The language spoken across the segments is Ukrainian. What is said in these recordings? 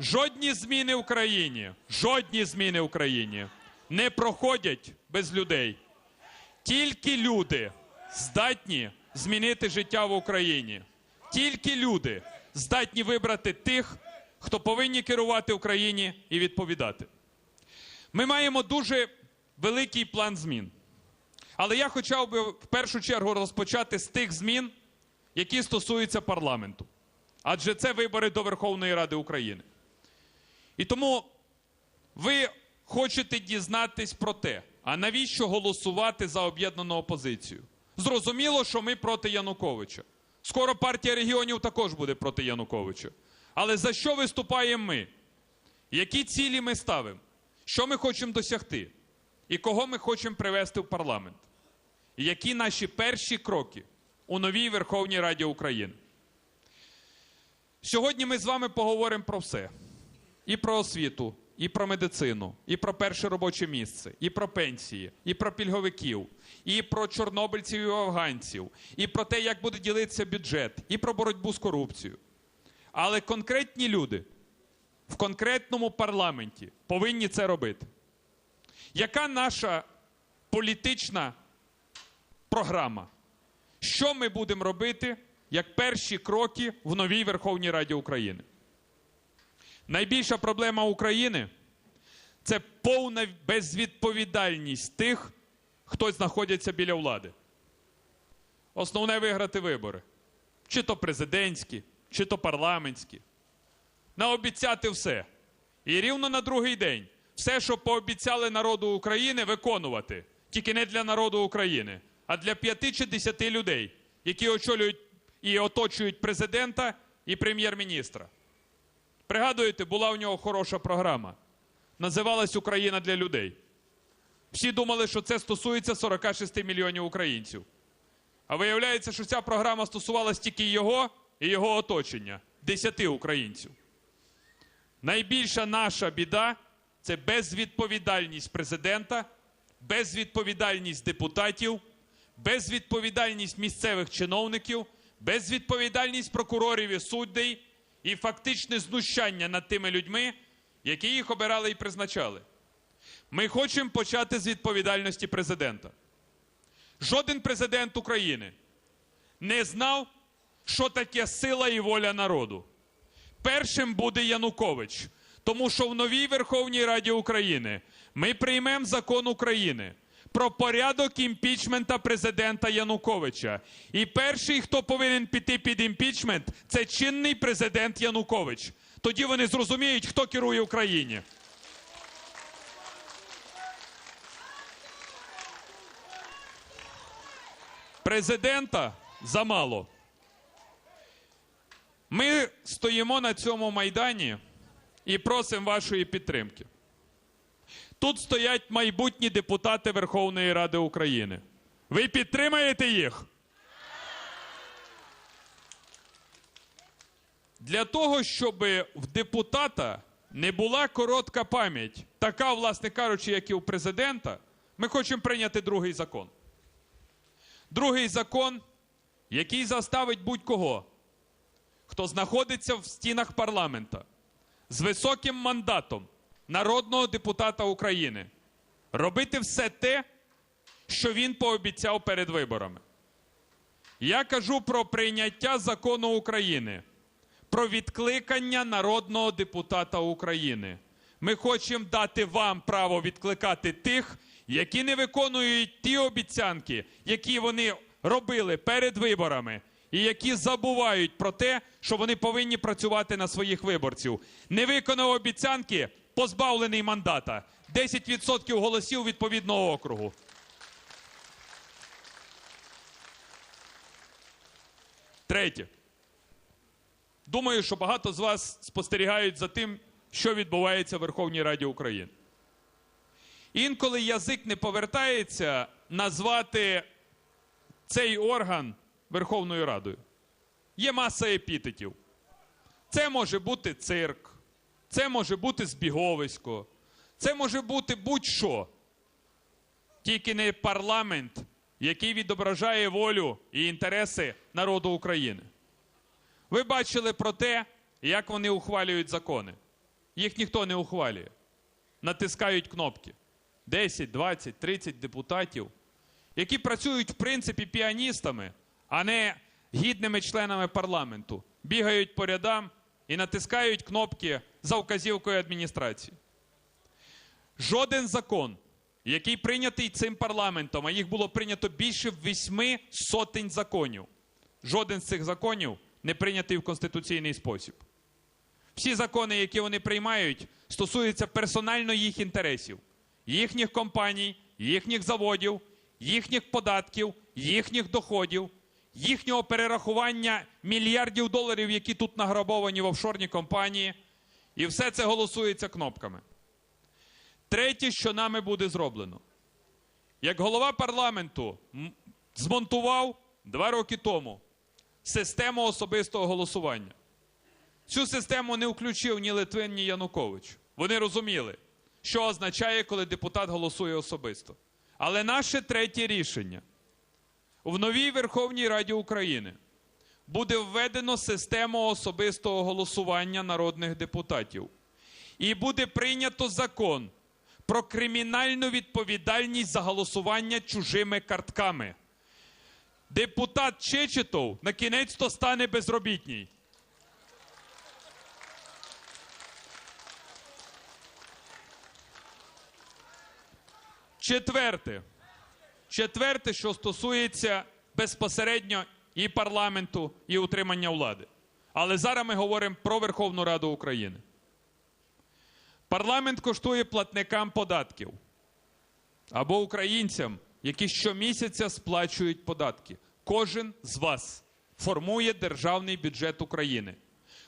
Жодні зміни в Україні, жодні зміни в Україні не проходять без людей. Тільки люди здатні змінити життя в Україні. Тільки люди здатні вибрати тих, хто повинні керувати Україні і відповідати. Ми маємо дуже великий план змін. Але я хотів би в першу чергу розпочати з тих змін, які стосуються парламенту. Адже це вибори до Верховної Ради України. І тому ви хочете дізнатись про те, а навіщо голосувати за об'єднану опозицію? Зрозуміло, що ми проти Януковича. Скоро партія регіонів також буде проти Януковича. Але за що виступаємо ми? Які цілі ми ставимо? Що ми хочемо досягти? І кого ми хочемо привести в парламент? І які наші перші кроки у новій Верховній Раді України? Сьогодні ми з вами поговоримо про все: і про освіту, і про медицину, і про перше робоче місце, і про пенсії, і про пільговиків, і про чорнобильців і афганців, і про те, як буде ділитися бюджет, і про боротьбу з корупцією. Але конкретні люди в конкретному парламенті повинні це робити. Яка наша політична програма? Що ми будемо робити як перші кроки в новій Верховній Раді України? Найбільша проблема України це повна безвідповідальність тих, хто знаходиться біля влади. Основне виграти вибори. Чи то президентські, чи то парламентські. Наобіцяти все. І рівно на другий день все, що пообіцяли народу України, виконувати. Тільки не для народу України, а для п'яти чи десяти людей, які очолюють і оточують президента і прем'єр-міністра. Пригадуєте, була у нього хороша програма. Називалась Україна для людей. Всі думали, що це стосується 46 мільйонів українців. А виявляється, що ця програма стосувалась тільки його і його оточення 10 українців. Найбільша наша біда це безвідповідальність президента, безвідповідальність депутатів, безвідповідальність місцевих чиновників, безвідповідальність прокурорів і суддей і фактичне знущання над тими людьми, які їх обирали і призначали. Ми хочемо почати з відповідальності президента. Жоден президент України не знав, що таке сила і воля народу. Першим буде Янукович, тому що в новій Верховній Раді України ми приймемо закон України про порядок імпічмента президента Януковича. І перший, хто повинен піти під імпічмент, це чинний президент Янукович. Тоді вони зрозуміють, хто керує Україні. Президента замало. Ми стоїмо на цьому майдані і просимо вашої підтримки. Тут стоять майбутні депутати Верховної Ради України. Ви підтримаєте їх? Для того, щоб в депутата не була коротка пам'ять, така, власне кажучи, як і у президента, ми хочемо прийняти другий закон. Другий закон, який заставить будь-кого, хто знаходиться в стінах парламента з високим мандатом народного депутата України, робити все те, що він пообіцяв перед виборами. Я кажу про прийняття закону України, про відкликання народного депутата України. Ми хочемо дати вам право відкликати тих, які не виконують ті обіцянки, які вони робили перед виборами, і які забувають про те, що вони повинні працювати на своїх виборців. Не виконав обіцянки, позбавлений мандата. 10% голосів відповідного округу. Третє. Думаю, що багато з вас спостерігають за тим, що відбувається в Верховній Раді України. Інколи язик не повертається назвати цей орган Верховною Радою. Є маса епітетів. Це може бути цирк, це може бути збіговисько, це може бути будь-що. Тільки не парламент, який відображає волю і інтереси народу України. Ви бачили про те, як вони ухвалюють закони. їх ніхто не ухвалює. Натискають кнопки. 10, 20, 30 депутатів, які працюють, в принципі, піаністами, а не гідними членами парламенту, бігають по рядам і натискають кнопки за вказівкою адміністрації. Жоден закон, який прийнятий цим парламентом, а їх було прийнято більше восьми сотень законів. Жоден з цих законів не прийнятий в конституційний спосіб. Всі закони, які вони приймають, стосуються персонально їх інтересів, їхніх компаній, їхніх заводів, їхніх податків, їхніх доходів, їхнього перерахування мільярдів доларів, які тут награбовані в офшорні компанії. І все це голосується кнопками. Третє, що нами буде зроблено. Як голова парламенту змонтував два роки тому систему особистого голосування. Цю систему не включив ні Литвин, ні Янукович. Вони розуміли, що означає, коли депутат голосує особисто. Але наше третє рішення в новій Верховній Раді України буде введено систему особистого голосування народних депутатів. І буде прийнято закон про кримінальну відповідальність за голосування чужими картками. Депутат Чечетов на кінець то стане безробітній. Четверте. Четверте, що стосується безпосередньо і парламенту, і утримання влади. Але зараз ми говоримо про Верховну Раду України. Парламент коштує платникам податків або українцям, які щомісяця сплачують податки. Кожен з вас формує державний бюджет України.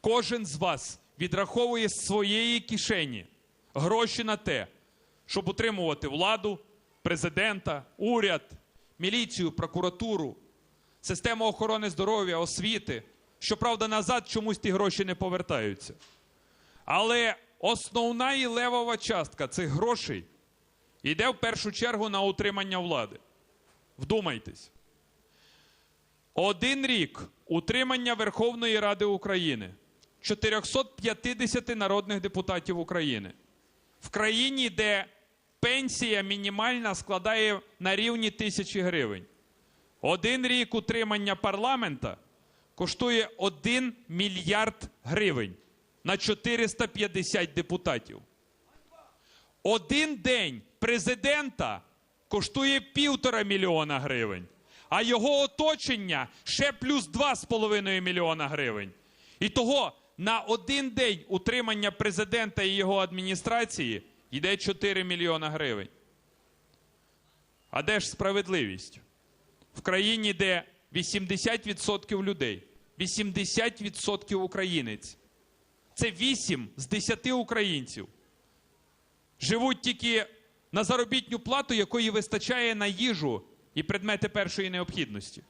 Кожен з вас відраховує з своєї кишені гроші на те, щоб утримувати владу, президента, уряд, міліцію, прокуратуру, систему охорони здоров'я, освіти. Щоправда, назад чомусь ті гроші не повертаються. Але основна і левова частка цих грошей йде в першу чергу на утримання влади. Вдумайтесь. Один рік утримання Верховної Ради України 450 народних депутатів України в країні, де пенсія мінімальна складає на рівні тисячі гривень. Один рік утримання парламента коштує 1 мільярд гривень на 450 депутатів. Один день президента коштує півтора мільйона гривень, а його оточення ще плюс 2,5 мільйона гривень. І того на один день утримання президента і його адміністрації йде 4 мільйона гривень. А де ж справедливість? В країні, де 80% людей, 80% українець, це 8 з 10 українців живуть тільки на заробітню плату, якої вистачає на їжу і предмети першої необхідності.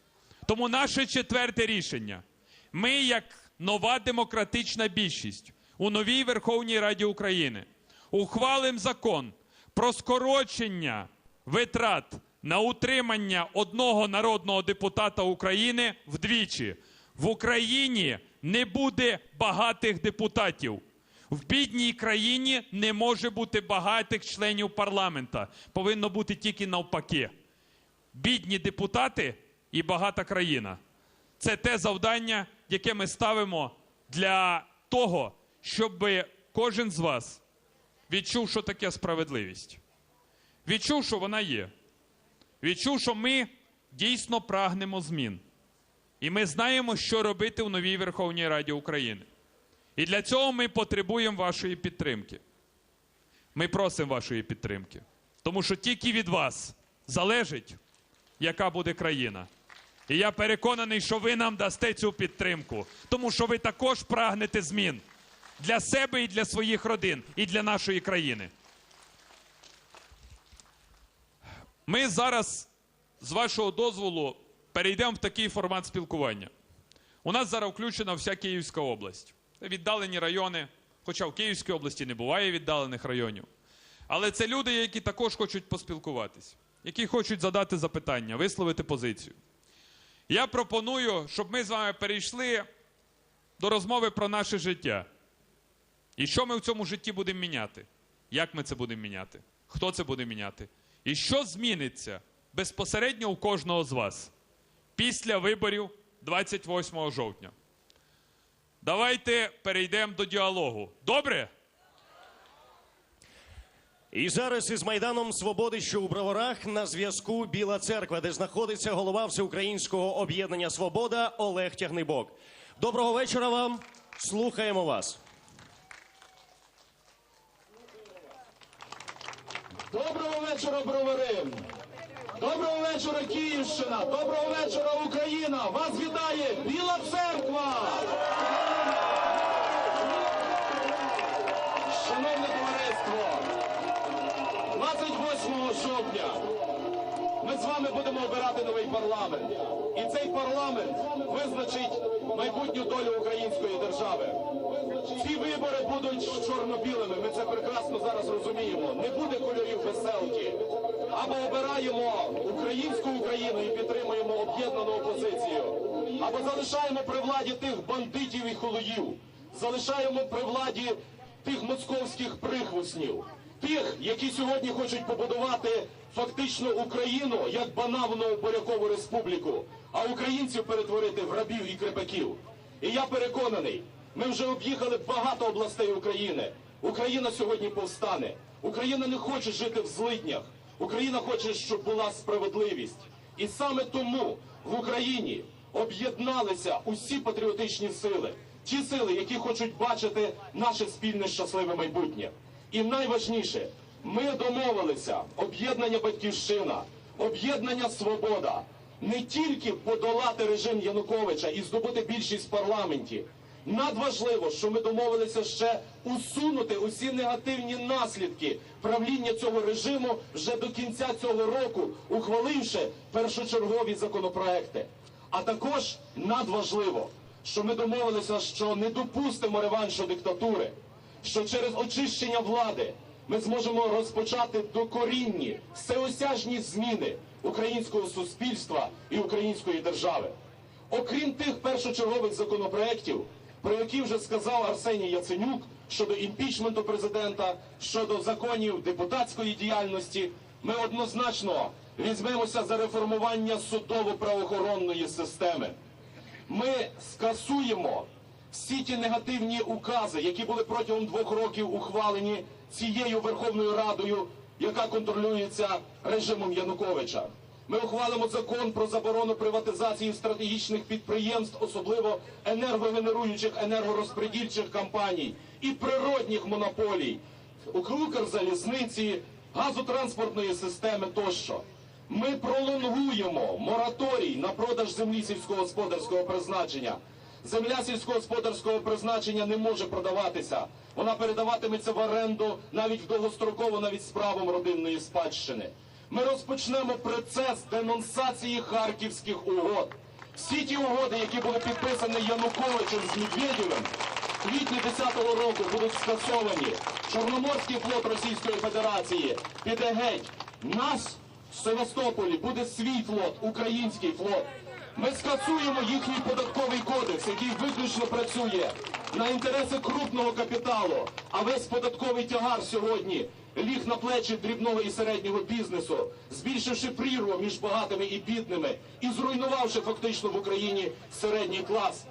Тому наше четверте рішення. Ми, як нова демократична більшість у новій Верховній Раді України, ухвалимо закон про скорочення витрат на утримання одного народного депутата України вдвічі. В Україні не буде багатих депутатів. В бідній країні не може бути багатих членів парламента. Повинно бути тільки навпаки. Бідні депутати і багата країна. Це те завдання, яке ми ставимо для того, щоб кожен з вас відчув, що таке справедливість. Відчув, що вона є. Відчув, що ми дійсно прагнемо змін. І ми знаємо, що робити в новій Верховній Раді України. І для цього ми потребуємо вашої підтримки. Ми просимо вашої підтримки. Тому що тільки від вас залежить, яка буде країна. І я переконаний, що ви нам дасте цю підтримку, тому що ви також прагнете змін для себе і для своїх родин, і для нашої країни. Ми зараз, з вашого дозволу, перейдемо в такий формат спілкування. У нас зараз включена вся Київська область. Віддалені райони, хоча в Київській області не буває віддалених районів. Але це люди, які також хочуть поспілкуватись, які хочуть задати запитання, висловити позицію. Я пропоную, щоб ми з вами перейшли до розмови про наше життя. І що ми в цьому житті будемо міняти? Як ми це будемо міняти? Хто це буде міняти? І що зміниться безпосередньо у кожного з вас після виборів 28 жовтня? Давайте перейдемо до діалогу. Добре? І зараз із Майданом Свободи, що у Броварах, на зв'язку Біла Церква, де знаходиться голова Всеукраїнського об'єднання Свобода Олег Тягнибок. Доброго вечора вам. Слухаємо вас. Доброго вечора, бровари! Доброго вечора, Київщина! Доброго вечора, Україна! Вас вітає Біла Церква! Шановне товариство! 28 жовтня ми з вами будемо обирати новий парламент. І цей парламент визначить майбутню долю української держави. Ці вибори будуть чорно-білими. Ми це прекрасно зараз розуміємо. Не буде кольорів веселки. Або обираємо українську Україну і підтримуємо об'єднану опозицію, або залишаємо при владі тих бандитів і холоїв, залишаємо при владі тих московських прихвостнів, тих, які сьогодні хочуть побудувати фактично Україну як банавну бурякову республіку, а українців перетворити в рабів і крепаків. І я переконаний, ми вже об'їхали багато областей України. Україна сьогодні повстане. Україна не хоче жити в злиднях. Україна хоче, щоб була справедливість. І саме тому в Україні об'єдналися усі патріотичні сили, ті сили, які хочуть бачити наше спільне щасливе майбутнє. І найважніше, ми домовилися об'єднання Батьківщина, об'єднання Свобода не тільки подолати режим Януковича і здобути більшість в парламенті. Надважливо, що ми домовилися ще усунути усі негативні наслідки правління цього режиму вже до кінця цього року, ухваливши першочергові законопроекти. А також надважливо, що ми домовилися, що не допустимо реваншу диктатури, що через очищення влади ми зможемо розпочати докорінні всеосяжні зміни українського суспільства і української держави. Окрім тих першочергових законопроєктів, про які вже сказав Арсеній Яценюк щодо імпічменту президента, щодо законів депутатської діяльності, ми однозначно візьмемося за реформування судово-правоохоронної системи. Ми скасуємо всі ті негативні укази, які були протягом двох років ухвалені цією Верховною Радою, яка контролюється режимом Януковича. Ми ухвалимо закон про заборону приватизації стратегічних підприємств, особливо енергогенеруючих енергорозпредільчих компаній і природних монополій, Укрзалізниці, газотранспортної системи тощо. Ми пролонгуємо мораторій на продаж землі сільськогосподарського призначення. Земля сільськогосподарського призначення не може продаватися. Вона передаватиметься в оренду навіть довгостроково, навіть з правом родинної спадщини. Ми розпочнемо процес денонсації харківських угод. Всі ті угоди, які були підписані Януковичем з Медведєвим, в квітні 10-го року будуть скасовані. Чорноморський флот Російської Федерації піде геть. Нас в Севастополі буде свій флот, український флот. Ми скасуємо їхній податковий кодекс, який виключно працює на інтереси крупного капіталу. А весь податковий тягар сьогодні ліг на плечі дрібного і середнього бізнесу, збільшивши прірву між багатими і бідними і зруйнувавши фактично в Україні середній клас.